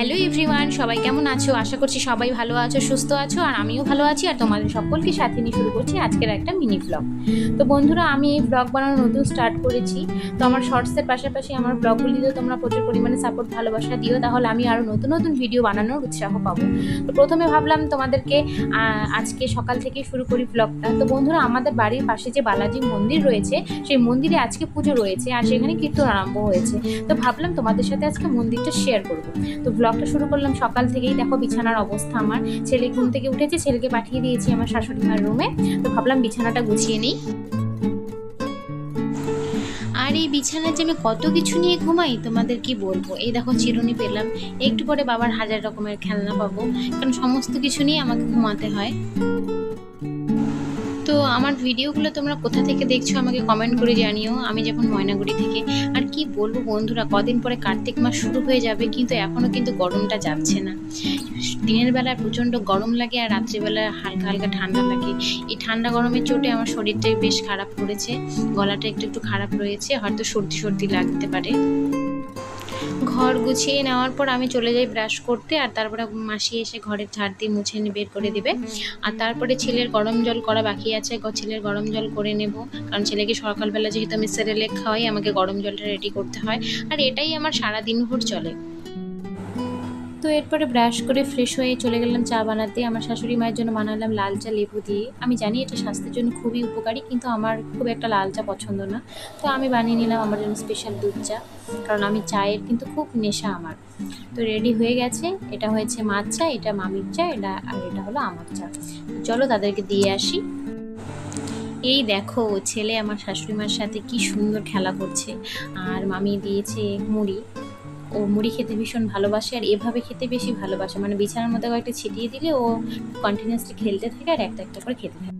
Hello everyone, সবাই কেমন আছো? আশা করছি সবাই ভালো আছো, সুস্থ আছো, আর আমিও ভালো আছি, আর তোমাদের সকলকে সাথে নিয়ে শুরু করছি আজকের একটা মিনি ব্লগ তো বন্ধুরা, আমি এই ব্লগ বানানো নতুন স্টার্ট করেছি। তো আমার শর্টসের পাশাপাশি আমার ব্লগগুলিতেও তোমরা প্রচুর পরিমাণে সাপোর্ট ভালোবাসা দিও, তাহলে আমি আরও নতুন নতুন ভিডিও বানানোর উৎসাহ পাবো। তো প্রথমে ভাবলাম তোমাদেরকে আজকে সকাল থেকে শুরু করি ব্লগটা তো বন্ধুরা, আমাদের বাড়ির পাশে যে বালাজি মন্দির রয়েছে, সেই মন্দিরে আজকে পুজো রয়েছে, আর সেখানে কীর্তন আরম্ভ হয়েছে। তো ভাবলাম তোমাদের সাথে আজকে মন্দিরটা শেয়ার করব। তো ব্লগটা শুরু করলাম সকাল থেকেই। দেখো বিছানার অবস্থা আমার। ছেলে ঘুম থেকে উঠেছে, ছেলেকে পাঠিয়ে দিয়েছি আমার শাশুড়ি মার রুমে। তো ভাবলাম বিছানাটা গুছিয়ে নিই। আর এই বিছানার যে আমি কত কিছু নিয়ে ঘুমাই, তোমাদের কি বলব? এই দেখো চিরুনি পেলাম। একটু পরে বাবার হাজার রকমের খেলনা পাবো। কারণ সমস্ত কিছু নিয়ে আমাকে ঘুমাতে হয়। তো আমার ভিডিওগুলো তোমরা কোথা থেকে দেখছ আমাকে কমেন্ট করে জানিও। আমি যখন ময়নাগুড়ি থেকে আর কি বলব বন্ধুরা, কদিন পরে কার্তিক মাস শুরু হয়ে যাবে, কিন্তু এখনও কিন্তু গরমটা যাচ্ছে না। দিনের বেলা প্রচণ্ড গরম লাগে আর রাত্রিবেলা হালকা হালকা ঠান্ডা লাগে। এই ঠান্ডা গরমের চোটে আমার শরীরটাই বেশ খারাপ করেছে। গলাটা একটু একটু খারাপ রয়েছে, হয়তো সর্দি সর্দি লাগতে পারে। ঘর গুছিয়ে নেওয়ার পর আমি চলে যাই ব্রাশ করতে আর তারপরে মাসি এসে ঘরের ঝাড় দিয়ে মুছে নিয়ে বের করে দেবে। আর তারপরে ছেলের গরম জল করা বাকি আছে ছেলের গরম জল করে নেব। কারণ ছেলেকে সকালবেলা যেহেতু আমি সেরেলেক খাওয়াই আমাকে গরম জলটা রেডি করতে হয়। আর এটাই আমার সারা দিন ভোর চলে। তো এরপরে ব্রাশ করে ফ্রেশ হয়ে চলে গেলাম চা বানাতে। আমার শাশুড়ি মায়ের জন্য বানালাম লাল চা লেবু দিয়ে। আমি জানি এটা স্বাস্থ্যের জন্য খুবই উপকারী, কিন্তু আমার খুব একটা লাল চা পছন্দ না। তো আমি বানিয়ে নিলাম আমার জন্য স্পেশাল দুধ চা, কারণ আমি চায়ের কিন্তু খুব নেশা আমার। তো রেডি হয়ে গেছে। এটা হয়েছে মাছ চা, এটা মামির চা, এটা আর এটা হলো আমার চা। চলো তাদেরকে দিয়ে আসি। এই দেখো ছেলে আমার শাশুড়ি মার সাথে কি সুন্দর খেলা করছে। আর মামি দিয়েছে মুড়ি। ও মুড়ি খেতে ভীষণ ভালোবাসে আর এভাবে খেতে বেশি ভালোবাসে। মানে বিছানার মধ্যে কয়েকটা ছিটিয়ে দিলে ও কন্টিনিউসলি খেলতে থাকে আর একটা একটা করে খেতে থাকে।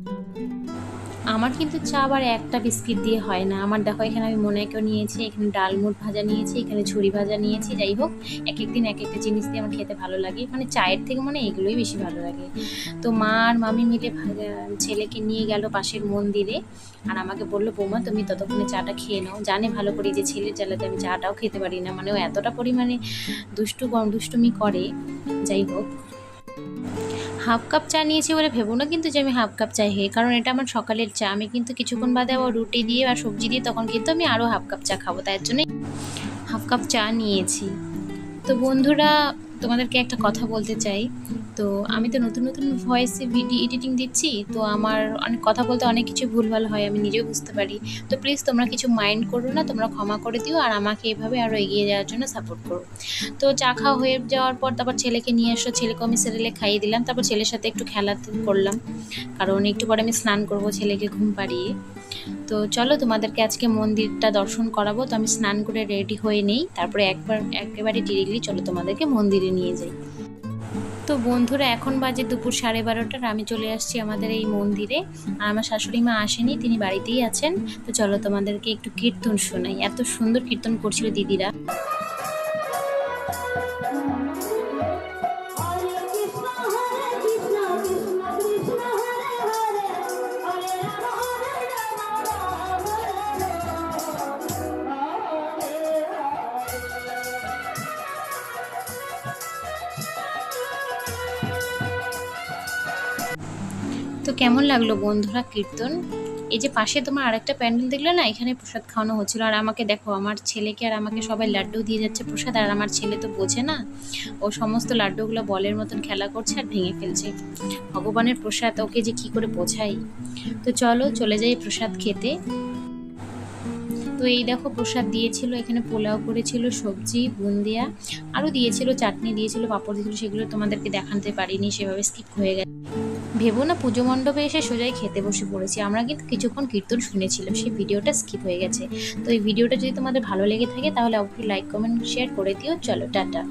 আমার কিন্তু চা আবার একটা বিস্কিট দিয়ে হয় না। আমার দেখো, এখানে আমি মোনাইকেও নিয়েছি, এখানে ডালমুট ভাজা নিয়েছি, এখানে ছুরি ভাজা নিয়েছি, যাই হোক এক এক দিন এক একটা জিনিস দিয়ে আমার খেতে ভালো লাগে। মানে চায়ের থেকে মানে এগুলোই বেশি ভালো লাগে। তো মা আর মামি মিলে ছেলেকে নিয়ে গেল পাশের মন্দিরে আর আমাকে বলল, বৌমা, তুমি ততক্ষণে চাটা খেয়ে নাও। জানে ভালো করে যে ছেলের জ্বালাতে আমি চাটাও খেতে পারি না। মানে ও এতটা পরিমাণে দুষ্টু দুষ্টুমি করে। যাই হোক হাফ কাপ চা নিয়েছি বলে ভেবো না কিন্তু যে আমি হাফ কাপ চা খেয়ে, কারণ এটা আমার সকালের চা। আমি কিন্তু কিছুক্ষণ বাদে আবার রুটি দিয়ে আর সবজি দিয়ে তখন কিন্তু আমি আরও হাফ কাপ চা খাব তার জন্যই হাফ কাপ চা নিয়েছি। তো বন্ধুরা, তোমাদেরকে একটা কথা বলতে চাই। তো আমি তো নতুন নতুন ভয়েসে ভিডিও এডিটিং দিচ্ছি, তো আমার অনেক কথা বলতে অনেক কিছু ভুলভাল হয়, আমি নিজেও বুঝতে পারি। তো প্লিজ তোমরা কিছু মাইন্ড করো না, তোমরা ক্ষমা করে দিও, আর আমাকে এভাবে আরও এগিয়ে যাওয়ার জন্য সাপোর্ট করো। তো চা খাওয়া হয়ে যাওয়ার পর তারপর ছেলেকে নিয়ে এসো, ছেলেকে আমি সেরেলে খাইয়ে দিলাম, তারপর ছেলের সাথে একটু খেলা করলাম। কারণ একটু পরে আমি স্নান করব, ছেলেকে ঘুম পাড়িয়ে। তো চলো তোমাদেরকে আজকে মন্দিরটা দর্শন করাবো, তো আমি স্নান করে রেডি হয়ে নেই, তারপরে একবার, একেবারে ডিরেক্টলি চলো তোমাদেরকে মন্দিরে নিয়ে যাই। তো বন্ধুরা, এখন বাজে দুপুর সাড়ে বারোটার। আমি চলে আসছি আমাদের এই মন্দিরে। আর আমার শাশুড়ি মা আসেনি, তিনি বাড়িতেই আছেন। তো চলো তোমাদেরকে একটু কীর্তন শোনাই। এত সুন্দর কীর্তন করছিল দিদিরা। তো কেমন লাগল বন্ধুরা কীর্তন? এই যে পাশে তোমার আরেকটা প্যান্ডেল দেখলে না, এখানে প্রসাদ খাওয়ানো হচ্ছিল। আর আমাকে দেখো, আমার ছেলেকে আর আমাকে সবাই লাড্ডু দিয়ে যাচ্ছে প্রসাদ, আর আমার ছেলে তো বোঝে না। ও সমস্ত লাড্ডুগুলো বলের মতন খেলা করছে আর ভেঙে ফেলছে। ভগবানের প্রসাদ ওকে যে কি করে বোঝাই। তো চলো, চলে যাই প্রসাদ খেতে। তো এই দেখো, প্রসাদ দিয়েছিল, এখানে পোলাও করেছিল, সবজি, বুন্দিয়া, আরও দিয়েছিল, চাটনি দিয়েছিল, পাঁপড় দিয়েছিল, সেগুলো তোমাদেরকে দেখাতে পারিনি, সেভাবে স্কিপ হয়ে গেছে। ভেবো না, পুজো মণ্ডপে এসে সোজাই খেতে বসে পড়েছি। আমরা কিন্তু কিছুক্ষণ কীর্তন শুনেছিলাম, সেই ভিডিওটা স্কিপ হয়ে গেছে। তো এই ভিডিওটা যদি তোমাদের ভালো লেগে থাকে, তাহলে অবশ্যই লাইক কমেন্ট শেয়ার করে দিও। চলো, টাটা।